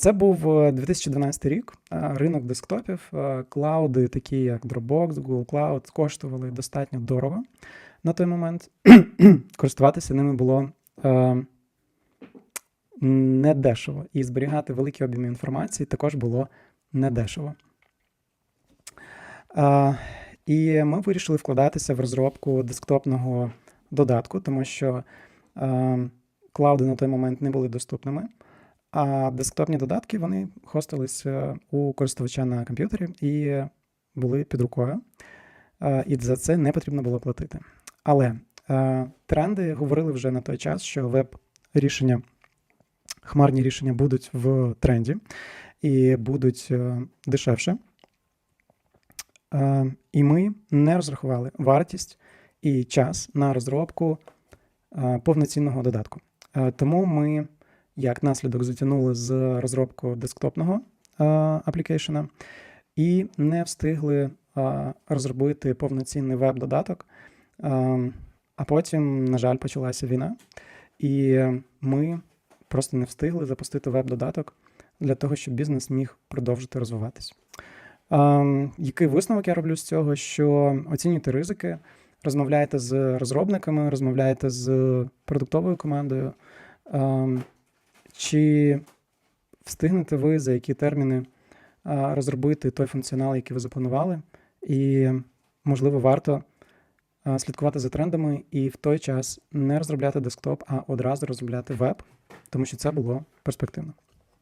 Це був е, 2012 рік. е, Ринок десктопів, е, клауди, такі як Dropbox, Google Cloud, коштували достатньо дорого на той момент. Користуватися ними було е, недешево. І зберігати великі об'єми інформації також було недешево. Е, і ми вирішили вкладатися в розробку десктопного додатку, тому що е, клауди на той момент не були доступними. А десктопні додатки вони хостились у користувача на комп'ютері і були під рукою. І за це не потрібно було платити. Але тренди говорили вже на той час, що веб-рішення, хмарні рішення будуть в тренді і будуть е, дешевше. І ми не розрахували вартість і час на розробку повноцінного додатку. Тому ми як наслідок затягнули з розробкою десктопного аплікейшена і не встигли розробити повноцінний веб-додаток. А потім, на жаль, почалася війна, і ми просто не встигли запустити веб-додаток для того, щоб бізнес міг продовжити розвиватись. Який висновок я роблю з цього? Що оцінюйте ризики, розмовляйте з розробниками, розмовляйте з продуктовою командою. Чи встигнете ви за які терміни розробити той функціонал, який ви запланували, і, можливо, варто слідкувати за трендами і в той час не розробляти десктоп, а одразу розробляти веб, тому що це було перспективно.